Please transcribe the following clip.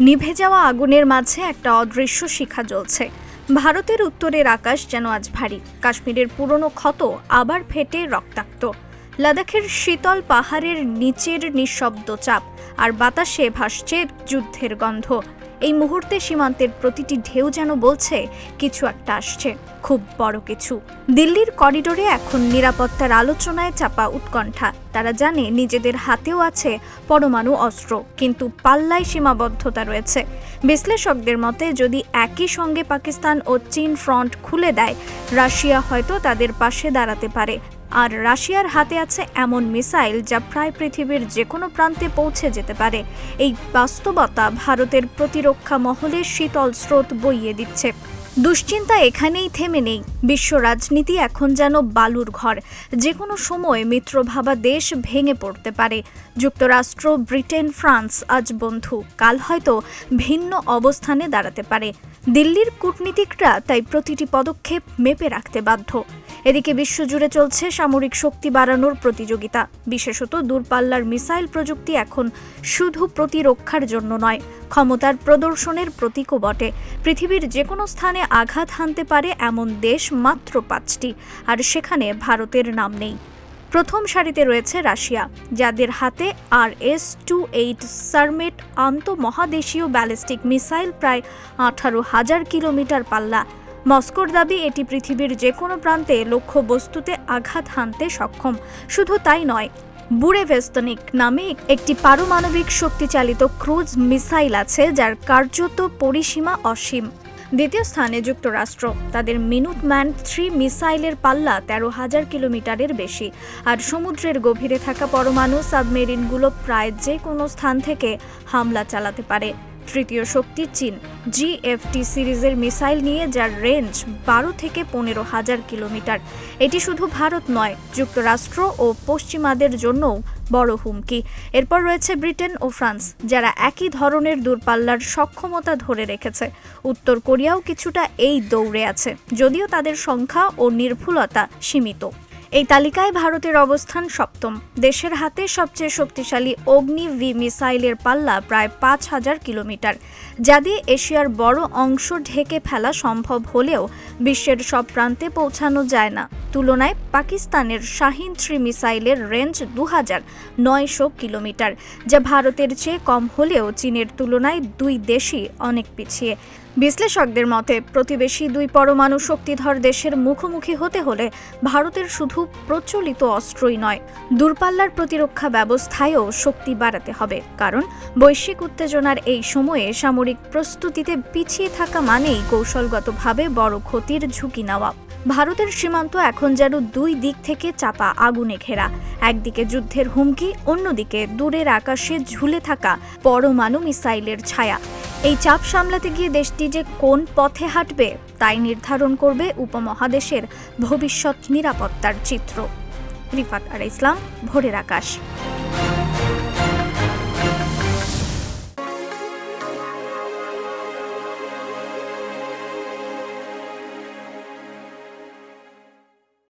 নিভে যাওয়া আগুনের মাঝে একটা অদৃশ্য শিখা জ্বলছে। ভারতের উত্তরের আকাশ যেন আজ ভারী। কাশ্মীরের পুরনো ক্ষত আবার ফেটে রক্তাক্ত। লাদাখের শীতল পাহাড়ের নিচের নিঃশব্দ চাপ আর বাতাসে ভাসছে যুদ্ধের গন্ধ। এই মুহূর্তে সীমান্তের প্রতিটি ঢেউ যেন বলছে, কিছু একটা আসছে, খুব বড় কিছু। দিল্লির করিডোরে এখন নিরাপত্তার আলোচনায় চাপা উৎকণ্ঠা। তারা জানে নিজেদের হাতেও আছে পরমাণু অস্ত্র, কিন্তু পাল্লায় সীমাবদ্ধতা রয়েছে। বিশ্লেষকদের মতে, যদি একই সঙ্গে পাকিস্তান ও চীন ফ্রন্ট খুলে দেয়, রাশিয়া হয়তো তাদের পাশে দাঁড়াতে পারে। আর রাশিয়ার হাতে আছে এমন মিসাইল যা প্রায় পৃথিবীর যে কোনো প্রান্তে পৌঁছে যেতে পারে। এই বাস্তবতা ভারতের প্রতিরক্ষা মহলে শীতল স্রোত বইয়ে দিচ্ছে। দুশ্চিন্তা এখানেই থেমে নেই। বিশ্ব রাজনীতি এখন যেন বালুর ঘর। যে কোনো সময় মিত্রভাবা দেশ ভেঙে পড়তে পারে। যুক্তরাষ্ট্র, ব্রিটেন, ফ্রান্স আজ বন্ধু। কাল হয়তো ভিন্ন অবস্থানে দাঁড়াতে পারে। দিল্লির কূটনীতিকরা তাই প্রতিটি পদক্ষেপ মেপে রাখতে বাধ্য। এদিকে বিশ্বজুড়ে চলছে সামরিক শক্তি বাড়ানোর প্রতিযোগিতা। বিশেষত দূরপাল্লার মিসাইল প্রযুক্তি এখন শুধু প্রতিরক্ষার জন্য নয়, ক্ষমতার প্রদর্শনের প্রতীকও বটে। পৃথিবীর যে কোনো স্থানে আঘাত হানতে পারে এমন দেশ মাত্র পাঁচটি, আর সেখানে ভারতের নাম নেই। প্রথম সারিতে রয়েছে রাশিয়া, যাদের হাতে R S two eight Sarmat আন্তঃমহাদেশীয় ballistic missile প্রায় আঠারো হাজার কিলোমিটার পাল্লা। মস্কোর দাবি, এটি পৃথিবীর যে কোনো প্রান্তে লক্ষ্য বস্তুতে আঘাত হানতে সক্ষম। শুধু তাই নয় বুড়েভেস্তনিক নামে একটি পারমাণবিক শক্তিচালিত ক্রুজ মিসাইল আছে, যার কার্যত পরিসীমা অসীম। দ্বিতীয় স্থানে যুক্তরাষ্ট্র। তাদের মিনুট ম্যান থ্রি মিসাইলের পাল্লা তেরো হাজার কিলোমিটারের বেশি। আর সমুদ্রের গভীরে থাকা পরমাণু সাবমেরিনগুলো প্রায় যে কোনো স্থান থেকে হামলা চালাতে পারে। তৃতীয় শক্তি চীন। জিএফটি সিরিজের মিসাইল নিয়ে যার রেঞ্জ বারো থেকে পনেরো হাজার কিলোমিটার। এটি শুধু ভারত নয়, যুক্তরাষ্ট্র ও পশ্চিমাদের জন্যও বড় হুমকি। এরপর রয়েছে ব্রিটেন ও ফ্রান্স, যারা একই ধরনের দূরপাল্লার সক্ষমতা ধরে রেখেছে। উত্তর কোরিয়াও কিছুটা এই দৌড়ে আছে, যদিও তাদের সংখ্যা ও নির্ভুলতা সীমিত। এই তালিকায় ভারতের অবস্থান সপ্তম। দেশের হাতে সবচেয়ে শক্তিশালী অগ্নি ভি মিসাইলের পাল্লা প্রায় পাঁচ হাজার কিলোমিটার। যা দিয়ে এশিয়ার বড় অংশ ঢেকে ফেলা সম্ভব হলেও বিশ্বের সব প্রান্তে পৌঁছানো যায় না। তুলনায় পাকিস্তানের শাহিন থ্রি মিসাইলের রেঞ্জ দু হাজার নয়শো কিলোমিটার, যা ভারতের চেয়ে কম হলেও চীনের তুলনায় দুই দেশই অনেক পিছিয়ে। বিশ্লেষকদের মতে, প্রতিবেশী দুই পরমাণু শক্তিধর দেশের মুখোমুখি হতে হলে ভারতের শুধু প্রচলিত অস্ত্রই নয়, দূরপাল্লার প্রতিরক্ষা ব্যবস্থায়ও শক্তি বাড়াতে হবে। কারণ, বৈশ্বিক উত্তেজনার এই সময়ে সামরিক প্রস্তুতিতে পিছিয়ে থাকা মানেই কৌশলগতভাবে বড় ক্ষতির ঝুঁকি নেওয়া। ভারতের সীমান্ত এখন যেন দুই দিক থেকে চাপা, আগুনে ঘেরা। একদিকে যুদ্ধের হুমকি, অন্যদিকে দূরের আকাশে ঝুলে থাকা পরমাণু মিসাইলের ছায়া। এই চাপ সামলাতে গিয়ে দেশটি যে কোন পথে হাঁটবে, তাই নির্ধারণ করবে উপমহাদেশের ভবিষ্যৎ নিরাপত্তার চিত্র। রিফাত আর ইসলাম, ভোরের আকাশ।